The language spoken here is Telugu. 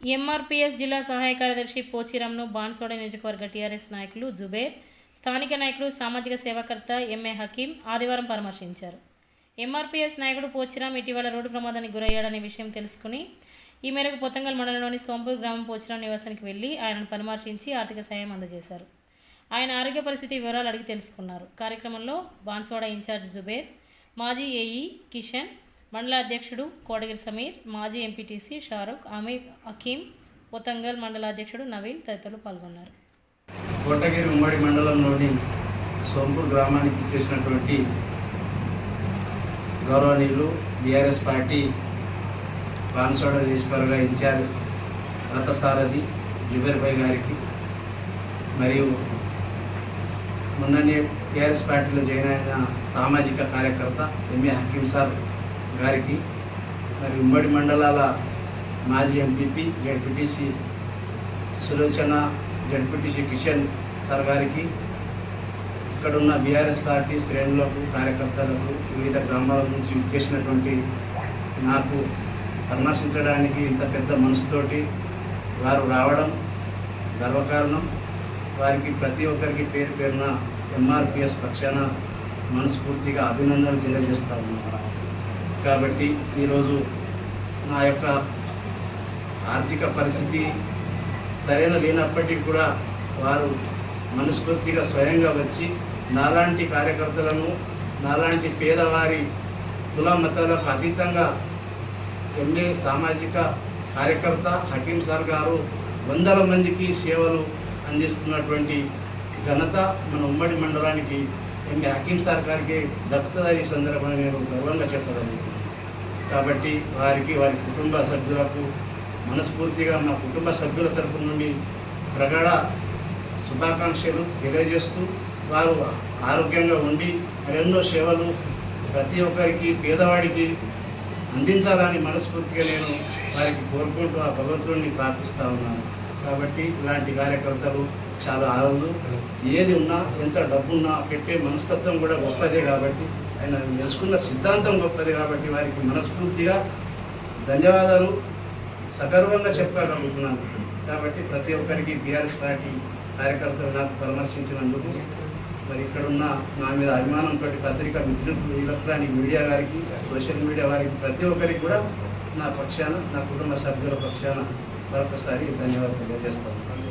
ఎంఆర్పిఎస్ జిల్లా సహాయ కార్యదర్శి పోచిరామ్ను బాన్సోడ నియోజకవర్గ టీఆర్ఎస్ నాయకులు జుబేర్ స్థానిక నాయకులు సామాజిక సేవాకర్త ఎంఏ హకీం ఆదివారం పరామర్శించారు. ఎంఆర్పిఎస్ నాయకుడు పోచిరామ్ ఇటీవల రోడ్డు ప్రమాదానికి గురయ్యాడనే విషయం తెలుసుకుని ఈ మేరకు పొతంగల్ మండలంలోని సోంపూర్ గ్రామం పోచిరామ్ నివాసానికి వెళ్ళి ఆయనను పరామర్శించి ఆర్థిక సాయం అందజేశారు. ఆయన ఆరోగ్య పరిస్థితి వివరాలు అడిగి తెలుసుకున్నారు. కార్యక్రమంలో బాన్సోడ ఇన్ఛార్జ్ జుబేర్ మాజీ ఏఈ కిషన్ మండల అధ్యక్షుడు కోటగిరి సమీర్ మాజీ ఎంపీటీసీ షారుఖ్ అమీర్ అకీం ఉతంగల్ మండల అధ్యక్షుడు నవీన్ తదితరులు పాల్గొన్నారు. కోటగిరి ఉమ్మడి మండలంలోని సోంపూర్ గ్రామానికి చేసినటువంటి గౌరవనీయులు బీఆర్ఎస్ పార్టీ బాన్సోడ నియోజకవర్గ ఇన్ఛార్జ్ రథసారథి జుబేర్భాయ్ గారికి మరియు మొన్ననే టీఆర్ఎస్ పార్టీలో జాయిన్ అయిన సామాజిక కార్యకర్త ఎంఏ హకీం సార్ గారికి మరి ఉమ్మడి మండలాల మాజీ MPP ZPTC Sulochana ZPTC Kishan sir గారికి ఇక్కడున్న బీఆర్ఎస్ పార్టీ శ్రేణులకు కార్యకర్తలకు వివిధ గ్రామాల నుంచి విచ్చేసినటువంటి నాకు పరామర్శించడానికి ఇంత పెద్ద మనసుతోటి వారు రావడం గర్వకారణం. వారికి ప్రతి ఒక్కరికి పేరు పేరున ఎంఆర్పిఎస్ పక్షాన మనస్ఫూర్తిగా అభినందనలు తెలియజేస్తా ఉన్నాను. కాబట్టి ఈరోజు నా యొక్క ఆర్థిక పరిస్థితి సరైన లేనప్పటికీ కూడా వారు మనస్ఫూర్తిగా స్వయంగా వచ్చి నాలాంటి కార్యకర్తలను నాలాంటి పేదవారి కుల మతాలకు అతీతంగా ఎంఏ సామాజిక కార్యకర్త హకీం సార్ గారు వందల మందికి సేవలు అందిస్తున్నటువంటి ఘనత మన ఉమ్మడి మండలానికి. ఎంఏ హకీం సార్ గారికి దక్కుతుందని ఈ సందర్భంగా నేను గర్వంగా చెప్పగలుగుతున్నాను కాబట్టి వారికి వారి కుటుంబ సభ్యులకు మనస్ఫూర్తిగా మా కుటుంబ సభ్యుల తరపు నుండి ప్రగాఢ శుభాకాంక్షలు తెలియజేస్తూ వారు ఆరోగ్యంగా ఉండి మరెన్నో సేవలు ప్రతి ఒక్కరికి పేదవాడికి అందించాలని మనస్ఫూర్తిగా నేను వారికి కోరుకుంటూ ఆ భగవంతుడిని ప్రార్థిస్తా ఉన్నాను. కాబట్టి ఇలాంటి కార్యకర్తలు చాలా ఆరోజు ఏది ఉన్నా ఎంత డబ్బున్నా పెట్టే మనస్తత్వం కూడా గొప్పదే కాబట్టి ఆయన తెలుసుకున్న సిద్ధాంతం గొప్పది కాబట్టి వారికి మనస్ఫూర్తిగా ధన్యవాదాలు. సగర్వంగా చెప్పగలుగుతున్నాను. కాబట్టి ప్రతి ఒక్కరికి బీఆర్ఎస్ పార్టీ కార్యకర్తలు నాకు పరామర్శించినందుకు మరి ఇక్కడున్న నా మీద అభిమానంతో పత్రికా మిత్రులకు ఎలక్ట్రానిక్ మీడియా గారికి సోషల్ మీడియా వారికి ప్రతి ఒక్కరికి కూడా నా పక్షాన నా కుటుంబ సభ్యుల పక్షాన మరొకసారి ధన్యవాదాలు తెలియజేస్తాను